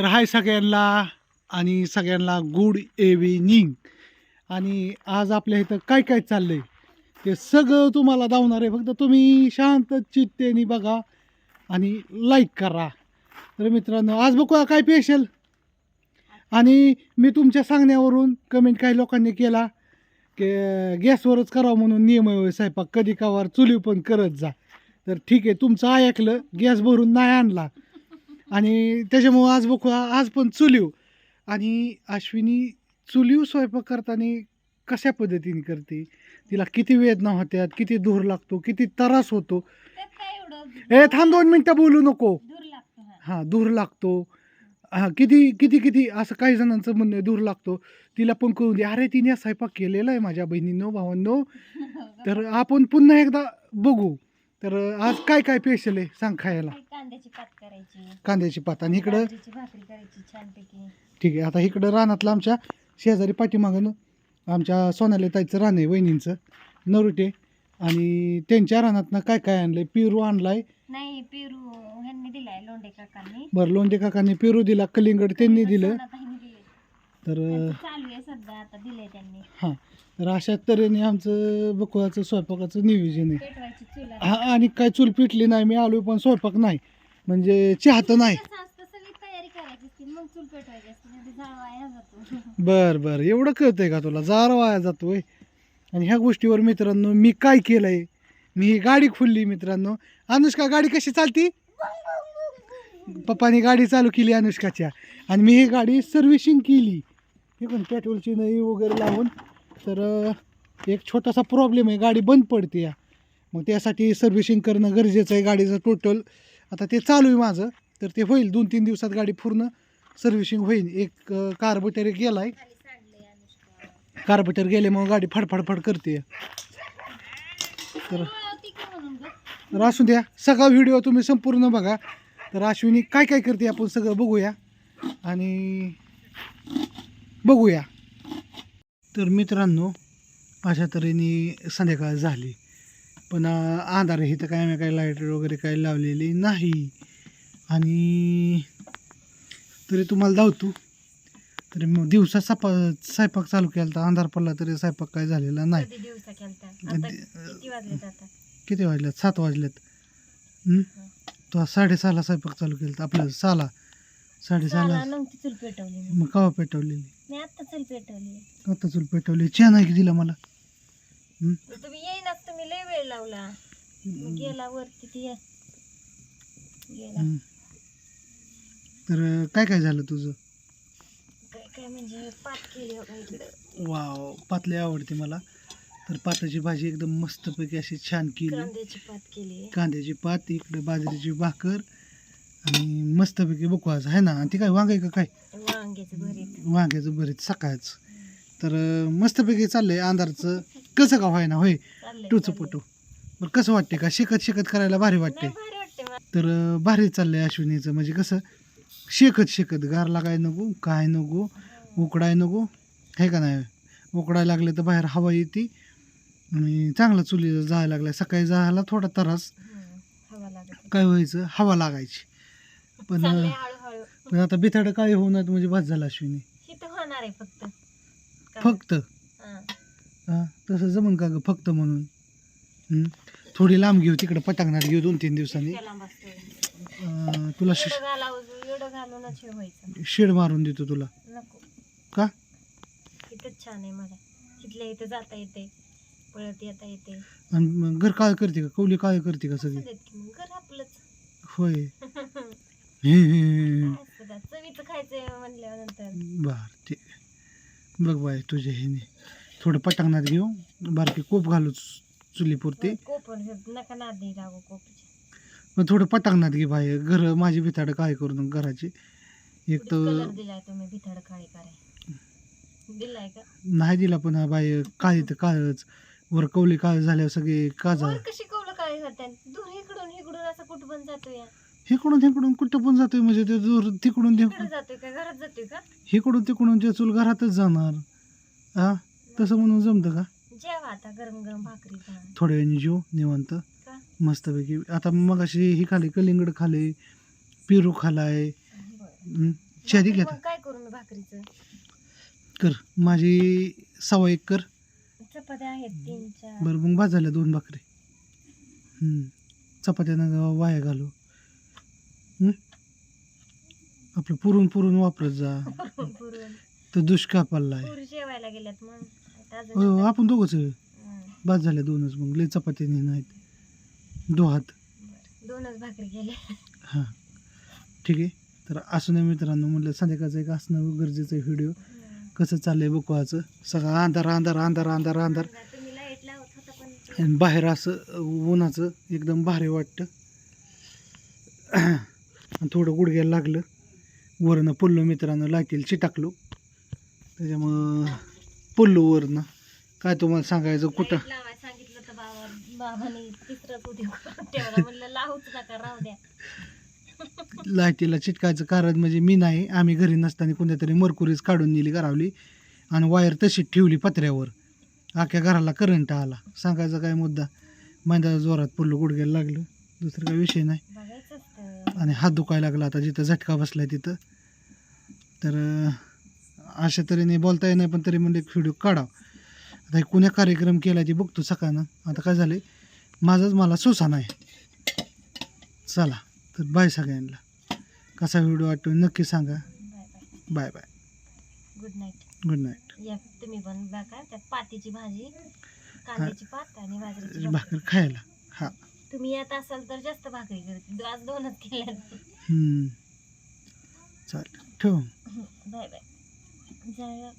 तर हाय सगळ्यांना आणि सगळ्यांना गुड इव्हिनिंग आणि आज आपल्या इथं काय काय चाललं आहे ते सगळं तुम्हाला धावणार आहे. फक्त तुम्ही शांत चित्तेने बघा आणि लाईक करा. तर मित्रांनो आज बघूया काय पेशल आणि मी तुमच्या सांगण्यावरून कमेंट काही लोकांनी केला की गॅसवरच करावं म्हणून नियम आहे स्वयंपाक कधी कावार चुली पण करत जा. तर ठीक आहे तुमचं ऐकलं गॅस भरून नाही आणला. आणि त्याच्यामुळं आज बघू आज पण चुलीव. आणि अश्विनी चुलीव स्वयंपाक करताना कशा पद्धतीने करते? तिला किती वेदना होत्यात किती धूर लागतो किती त्रास होतो. ए थांब दोन मिनटं बोलू नको. दूर लागतो हा. धूर लागतो. हां किती किती किती असं काही जणांचं म्हणणं आहे, धूर लागतो. तिला पण कळून दे अरे तिने स्वयंपाक केलेला आहे माझ्या बहिणींनो भावांनो. तर आपण पुन्हा एकदा बघू. तर आज काय काय पेशल आहे? सांग खायला. कांद्याची पात करायची. कांद्याची पात. आणि इकडं? बाजरीची भाकरी करायची छानपैकी. ठीक आहे. आता इकडं रानातलं आमच्या शेजारी पाठीमागं आमच्या सोनाली ताईचं रान आहे वहिनींचं. नरुटे. आणि त्यांच्या रानातनं काय काय आणलंय? पेरू आणलाय. नाही पेरू ह्यांनी दिलाय लोंढे काकांनी. बरं लोंढे काकांनी पेरू दिला कलिंगड त्यांनी दिलं. सोनाताईंनी दिले. तर त्यांचं चालू आहे सध्या आता त्यांनी. हां. तर अशा तऱ्हेने आमचं बकुळाचं स्वयंपाकाचं नियोजन आहे. पेटवायची चुला. हा आणि काय चूल पिटली नाही मी आलो पण स्वयंपाक नाही. म्हणजे चहा तर नाही. कसं असतं सगळी तयारी करायची असते मग चूल पेटवायची असते नाही तर जाळ वाया जातो. बर बर. एवढं कळतंय का तुला? जार वाया जातोय. आणि ह्या गोष्टीवर मित्रांनो मी काय केलंय? मी ही गाडी खुलली मित्रांनो. अनुष्का गाडी कशी चालती? पप्पानी गाडी चालू केली अनुष्काच्या. आणि मी ही गाडी सर्व्हिसिंग केली. हे पण पेट्रोलची नई वगैरे लावून. तर अं, एक छोटासा प्रॉब्लेम आहे. गाडी बंद पडते या. मग त्यासाठी सर्व्हिसिंग करणं गरजेचं आहे. गाडीचं टोटल आता ते चालू आहे माझं. तर ते होईल. दोन तीन दिवसात गाडी पूर्ण सर्व्हिसिंग होईल. एक कार्बोटर गेला आहे खाली सांडलंय कार्बोटर गेल्यामुळे गाडी फडफडफड करते. तर तर असू द्या. सगळा व्हिडिओ तुम्ही संपूर्ण बघा. तर अश्विनी काय काय करते आपण सगळं बघूया. आणि बघूया. तर मित्रांनो अशा तऱ्हेने संध्याकाळ झाली. पण आहे इथं काय आम्ही काय लाइट वगैरे काही लावलेली नाही. आणि तरी तुम्हाला धावतो. तरी मग दिवसा सपा स्वयंपाक चालू केला तर अंधार पडला तरी स्वयंपाक काय झालेला नाही. कधी दिवसा केलता? आता किती वाजले आता? किती वाजल्यात सात वाजल्यात हं? तो साडेसहाला स्वयंपाक चालू केला आपलं सहाला साडेसहाला. साला नव्हती चूल पेटवली. मी मग कवा पेटवलेली? मी आता चूल पेटवली. आता चूल पेटवली. चहा नाही की दिला मला? तुम्ही येईनाच तुम्ही लय वेळ लावला. मग गेला वरती ती. गेला. तर काय काय झालं तुझं? काय काय म्हणजे पात केली इकडं. वाव पातली आवडते मला. तर पाताची भाजी एकदम मस्तपैकी अशी छान केली. कांद्याची पात केली. कांद्याची पात इकडे बाजरीची भाकर आणि मस्तपैकी बकवास. आहे ना? आणि ती काय वांग का काय? वांग्याचं भरीत. वांग्याचं सकाळच. तर अं, मस्तपैकी चाललंय अंधारचं. कसं का व्हायना? होय. टूचं. पटू बरं कसं वाटते का? शिकत शिकत करायला भारी वाटते नाही भारी वाटते मला. तर अं, भारी चाललंय अश्विनीचं. म्हणजे कसं शेकत शेकत गार लागाय नको काय नको उकडाय नको. हे का नाही? उकडायला लागले तर बाहेर हवा येते. आणि चांगला चुलीला जायला लागलाय. सकाळी जायला थोडा त्रास. हवा लागत. काय व्हायचं? हवा लागायची. पण चाललंय अं, हळूहळू. पण आता बिथाडं काय होणार म्हणजे बस झालं अश्विनी. हिथं होणार आहे फक्त. काय? फक्त? हं. तसं जमन का ग फक्त म्हणून? हं? थोडी लांब घेऊ तिकडं पटांगणात घेऊ दोन तीन दिवसांनी. अं, तुला शे- घालावं एवढं घालूनच हे व्हायचं शेड मारून देतो तुला. नको. का? इथंच छान आहे मला. इथल्या इथं जाता येते पळत येता येते. आणि मग घर काय करते का? कौली काय करते का असं सगळी देत की मग घर आपलंच. होय. हे, हे, हे, हे. काय असतं त्यात? चवीचं खायचंय म्हणल्यानंतर. बर ठीक. बघ बाय तुझ्या ह्याने थोडं पटांगणात घेऊ. बारकी कोप घालू चुलीपुरते. कोपण नका नादी लागू कोपीच्या मग थोडं पटांगणात घे बाय घर माझी भिताडं काय करू नको घराची. एक कलर तर दिलाय तुम्ही भिथाड काळी कराय? दिलाय का? नाही दिला पण हा बाय काळी तर काळच. वर कवली काळ झाल्यावर सगळे काजा वर कशी कवलं जाते दूर इकडून इकडून असं कुठं पण जातोय या. हिकडून तिकडून कुठं पण जातोय म्हणजे ते दूर तिकडून इकडे तिकडून. जातोय का? घरात जातोय का? हिकडून तिकडून ते चूल घरातच जाणार. हा तसं म्हणून जमतं का? जेवा आता गरम गरम भाकरी खा थोड्या वेळाने जेव निवांत. मस्तपैकी. आता मग अशी ही खाली कलिंगड खाले पेरू खालाय. भाकरी घेता. काय करू मी भाकरीचं? कर. माझी सवा एक कर चपात्या आहेत तीन चार. बरं मग बाद झाल्या दोन भाकरी. हम्म. चपात्यानं वाया घालू. हम्म? आपलं पुरून पुरून वापरत जा. पुरून तर दुष्काळ पडलाय पुरी जेवायला गेल्यात मग. हो आपण दोघंच आहे. हं, बाद झाल्या दोनच मग लय चपात्या नाही नाहीत. दो हात. बरं. दोनच भाकरी गेले हां. ठीक आहे. तर असं नाही मित्रांनो म्हटलं संध्याकाळचं एक असणं गरजेचं आहे व्हिडिओ कसं चाललंय बघवायचं सगळं अंधार अंधार अंधार अंधार अंधार. तुम्ही लाइट लावत होता पण. ते- आणि बाहेर असं उन्हाचं एकदम भारी वाटतं. आणि थोडं गुडघ्याला लागलं. वरनं पुल्लो मित्रांनो लाकील चिटाकलो त्याच्यामुळं वरनं काय तुम्हाला सांगायचं कुठं? लाइट लावायला सांगितलं तर बाबा बाबाने तिसरंच उद्या करून ठेवला म्हणलं लावूच नका राहू द्या. लाईटीला चिटकायचं कारण म्हणजे मी नाही आम्ही घरी नसताना कोणत्या मरकुरीच काढून नेली घरावली आणि वायर तशीच ठेवली पत्र्यावर. अख्ख्या घराला करंट आला. सांगायचा काय मुद्दा? मैदा जोरात पडलो गुडघ्याला लागलं. दुसरं काही विषय नाही. बघायचं असतं. आणि हात दुखायला लागला आता जिथं झटका बसलाय तिथं. तर अं, अशा तऱ्हेने बोलता नाही पण तरी एक व्हिडिओ काढाव आता हे कुण्या कार्यक्रम केला ते बघतो सकाळनं. आता काय झालं माझंच मला सुसा नाही. चला तर बाय सगळ्यांना. कसा व्हिडिओ वाटतो नक्की सांगा. Bye bye good night good night या तुम्ही पण बघा त्यात पातीची भाजी कांद्याची पात आणि बाजरीची भाकरी. खायला. हा. तुम्ही येत असाल तर जास्त भाकरी करते. आज दोनच केल्या. चालेल. ठेव. बाय बाय যাই হোক